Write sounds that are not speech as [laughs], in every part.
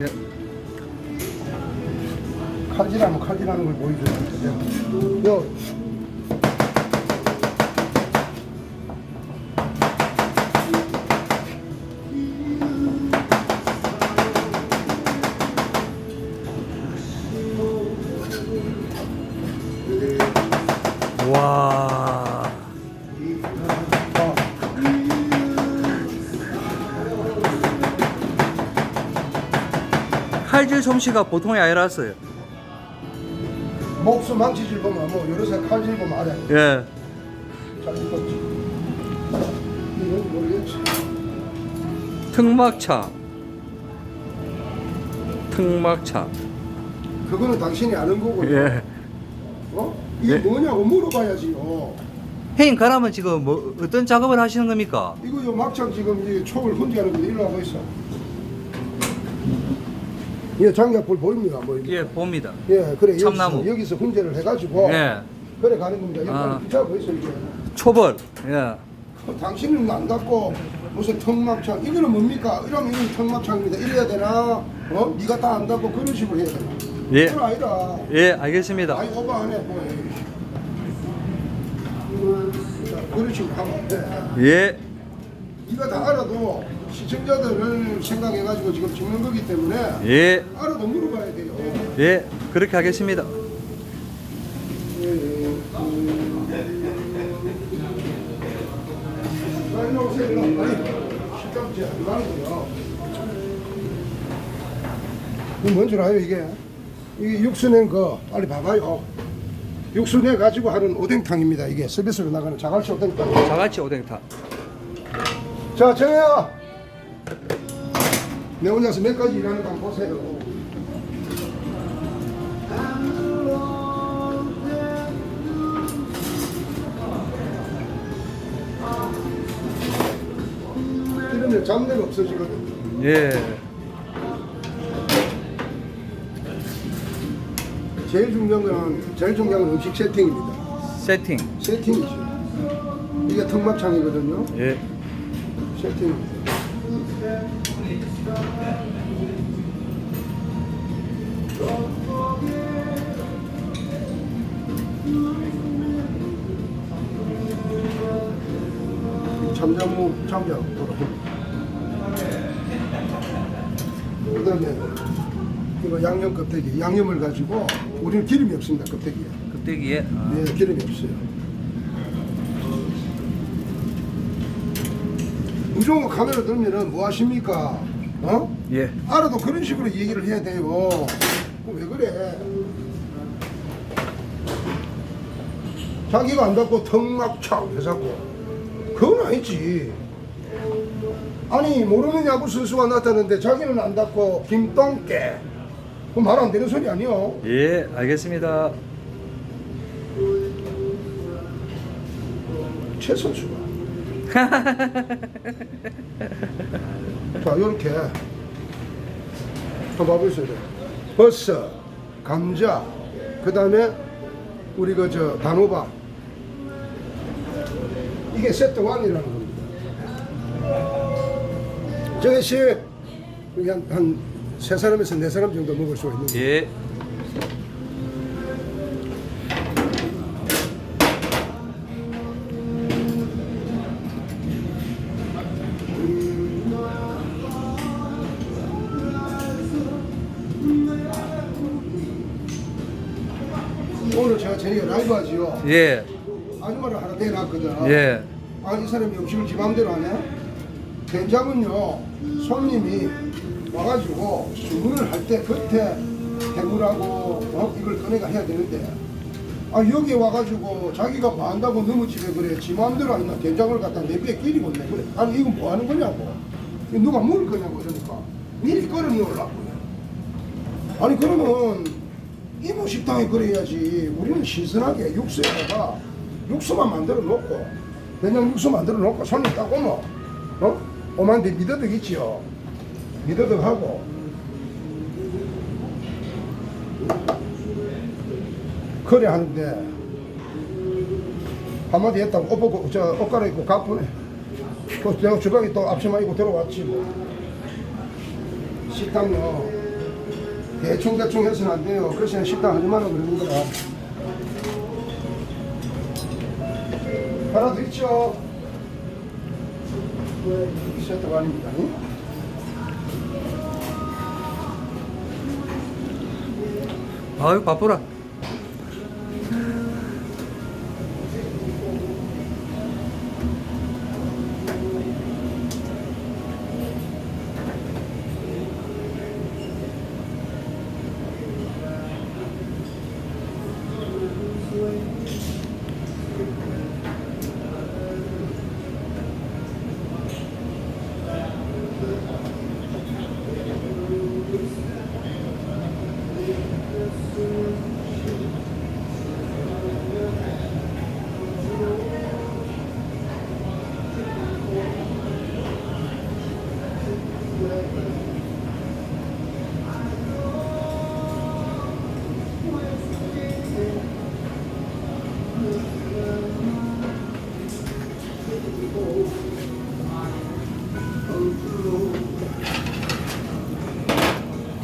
예. 칼질하면 칼질하는 걸 보여줘야 돼. 요 와. 솜씨가 보통이 아니라서요. 목수 망치질 보면 뭐 여러 살 칼질 보면 알아. 예. 잘 익었지. 이건 모르겠지. 특막차. 특막차. 그거는 당신이 아는 거고. 예. 어? 이게 예. 뭐냐고 물어봐야지요. 형님, 그러면 지금 뭐 어떤 작업을 하시는 겁니까? 이거 요 막창 지금 이 촉을 혼재하는 거 일로 하고 있어. 이 장작불 보입니다. 뭐. 예, 봅니다. 예, 그래 참나무. 여기서, 여기서 훈제를 해가지고 예. 그래 가는 겁니다. 여기 아. 아. 붙잡고 있어 이게. 초벌. 예. 당신은 안 닫고 무슨 턱막창 이거는 뭡니까? 이러면 이건 턱막창입니다. 이래야 되나? 어? 네가 다안 닫고 그런 식으로 해야 되나? 예. 그건 아니라. 예, 알겠습니다. 아니 오버하네 뭐. 자, 그런 식으로 하면 안 돼. 예. 네가 다 알아도 시청자들을 생각해가지고 지금 찍는 거기 때문에 예. 알아도 물어봐야 돼요. 예. 그렇게 하겠습니다. 빨리 오세요. 일로. 빨리. 말고요. 이게 뭔줄 알아요 이게? 이게 육수 낸 거 빨리 봐봐요. 육수 내 가지고 하는 오뎅탕입니다. 이게 서비스로 나가는 자갈치 오뎅탕. 자갈치 오뎅탕. 자 정혜야. 내 혼자서 몇 가지 일하는 거 한번 보세요. 이러면 잡내가 없어지거든. 예. 제일 중요한 건 제일 중요한 건 음식 세팅입니다. 세팅. 세팅이죠. 이게 턱막창이거든요. 예. 세팅. 참자무 참자 그다음에 이거 양념 껍데기 양념을 가지고 우리는 기름이 없습니다 껍데기에 껍데기에. 아. 네 기름이 없어요 무조건 카메라 들면은 뭐 하십니까 어? 예. 알아도 그런 식으로 얘기를 해야 돼요. 왜 그래? 자기가 안 닫고 턱막창 해자고 그건 아니지. 아니 모르는 야구 선수가 나타났는데 자기는 안 닫고 김똥깨 그럼 말안 되는 소리 아니요? 예, 알겠습니다. 최 선수가. [laughs] 자 이렇게 한번 봐보세요. 버섯, 감자, 그 다음에 우리 그 저 단호박 이게 세트 왕이라는 겁니다. 정혜 씨 여기 한한 세 사람에서 네 사람 정도 먹을 수가 있는 거예요. 예. 오늘 제가 저녁에 라이브 하지요. 예. 아줌마를 하나 대놨거든. 예. 아, 이 사람이 음식을 지 마음대로 하네? 된장은요, 손님이 와가지고 주문을 할 때 그때 해물하고 어? 이걸 꺼내가 해야 되는데 아 여기 와가지고 자기가 뭐 한다고 넘어지게 그래 지 마음대로 하니까 된장을 갖다 내비에 끼리고 내 그래 아니 이건 뭐 하는 거냐고 누가 먹을 거냐고 그러니까 미리 끓여 놓으려고 아니 그러면 이모 식당에 그래야지. 우리는 신선하게 육수에다가 육수만 만들어 놓고 그냥 육수 만들어 놓고 손님 딱 오면 어? 오만데 미더덕 있지요? 미더덕 하고. 그래 하는데 한마디 했다고 옷 벗고 저옷 갈아입고 가보네 그 내가 주방에 또 앞치마 입고 들어왔지 뭐. 식당요 대충 대충 해서는 안 돼요. 그래서 식당 하지 마라 그러는 거야. 하나 더 있죠? 있었다고 아닙니다. 아유 바쁘라.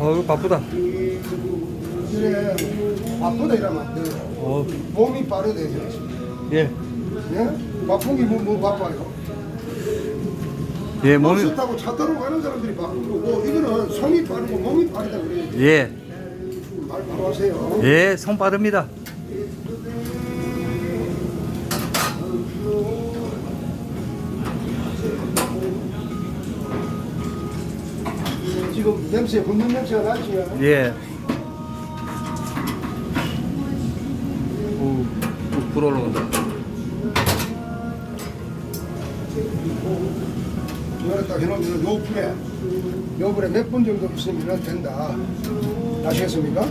아유 바쁘다. 그래, 바쁘다 이러면 안 돼요. 어, 몸이 이제. 예. 예? 바쁜 게 뭐, 뭐 바빠요? 예 버스 몸이 타고 차 타러 가는 사람들이 바쁜 거고 이거는 손이 빠르고 몸이 빠르다 그래요. 예. 말 바로 하세요. 예, 손 빠릅니다. 지금 냄새, 굽는 냄새가 나지? 예. 오, 불 올라온다. 딱 해놓으면 요 불에 요 불에 몇 분 정도 있으면 된다. 아시겠습니까?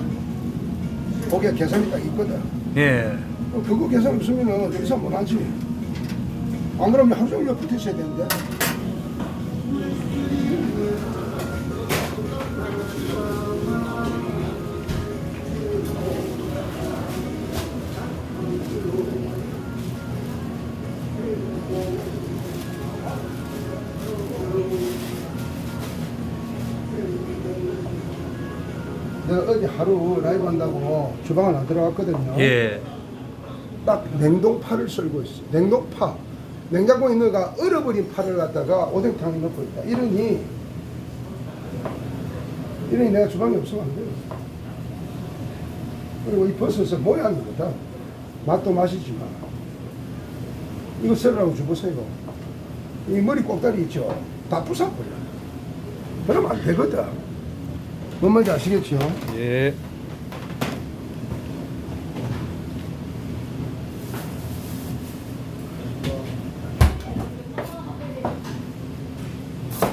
거기에 계산이 딱 있거든. 예. 어, 그거 계산 없으면 더 이상 못하지. 안 그러면 하루 종일 붙어 있어야 되는데. 하루 라이브 한다고 주방을 안 들어갔거든요. 예. 딱 냉동파를 썰고 있어. 냉동파. 냉장고에 있는 가 얼어버린 파를 갖다가 오뎅탕에 넣고 있다. 이러니 이러니 내가 주방에 없으면 안 돼요. 그리고 이 버섯은 모양이 거다. 맛도 맛이지만 이거 썰으라고 주보세요. 이 머리 꼭다리 있죠. 다 부숴버려. 그러면 안 되거든. 뭔 말인지 아시겠죠? 예.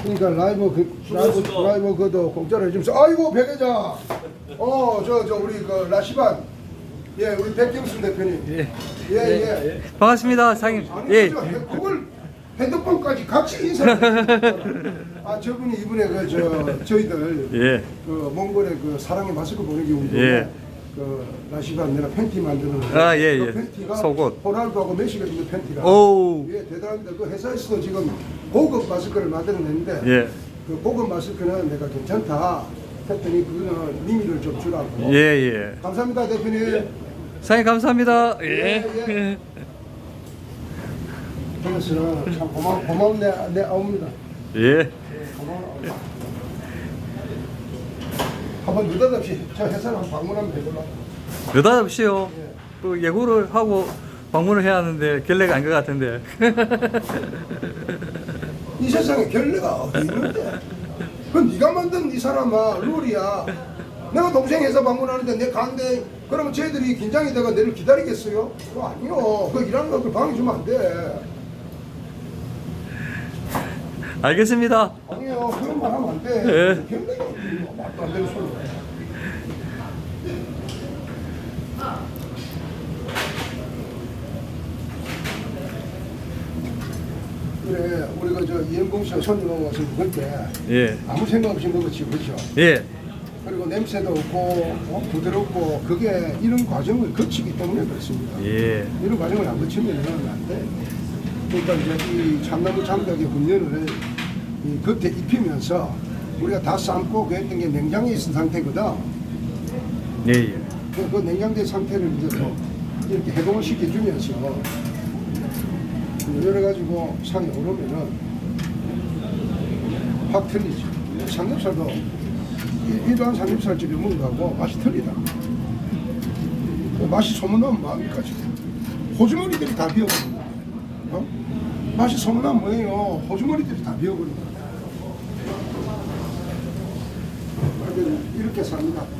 그러니까 라이브 그, 라이브 라이브 그도 공짜로 해주면서 아이고 백회장 어저 저 우리 그 라시반 예 우리 백경순 대표님 예. 예예 예, 반갑습니다, 상임. 아니 예. 그걸 핸드폰까지 같이 인사를 아 저분이 이번에 그 저 저희들 예. 그 몽골의 그 사랑의 마스크 보내기 운동에 예. 그 라시반 내가 팬티 만드는 거. 아, 예, 그 예. 팬티가 속옷. 호날두하고 메시가 입는 팬티라 오우. 예 대단합니다 그 회사에서도 지금 고급 마스크를 만들어냈는데 예. 그 고급 마스크는 내가 괜찮다 했더니 그거는 미미를 좀 주라고 예, 예. 감사합니다 대표님 상임 감사합니다. 예. 예, 예. [laughs] 그래서 참 고마운 내, 내 아우입니다 예. 고마워 한번 느닷없이 저 회사를 한번 방문하면 되겠나 느닷없이요. 또 예고를 하고 방문을 해야 하는데 결례가 아닌 것 같은데. 이 세상에 결례가 어디 있는데 그 네가 만든 이 사람아 룰이야 내가 동생 회사 방문하는데 내 간대 그러면 쟤들이 긴장이 돼가 내를 기다리겠어요? 그거 아니요 그 일하는 것들 방해 주면 안 돼 알겠습니다. 아니요 그런 말 하면 안 돼 예. 결례가 어디 있노 말도 안 되는 소리 그래 우리가 저 이현봉 씨가 손님 와서 먹을 때 예. 아무 생각 없이 먹었지 그렇죠? 예. 그리고 냄새도 없고 어, 부드럽고 그게 이런 과정을 거치기 때문에 그렇습니다. 예. 이런 과정을 안 거치면 안 돼. 그러니까 이제 이 참나무 장작의 훈련을 이 겉에 입히면서 우리가 다 삶고 그 했던 게 냉장에 있은 상태거든. 예, 예. 그, 그 냉장된 상태를 이제 또 이렇게 해동을 시켜주면서 열어가지고 상에 오르면은 확 틀리죠. 삼겹살도 이- 일반 삼겹살집에 먹는 거하고 맛이 틀리다. 그 맛이 소문나면 뭐합니까 지금? 호주머니들이 다 비어버린 거예요. 어? 맛이 소문나면 뭐예요? 호주머니들이 다 비어버린 거예요. 이렇게 삽니다. 컷!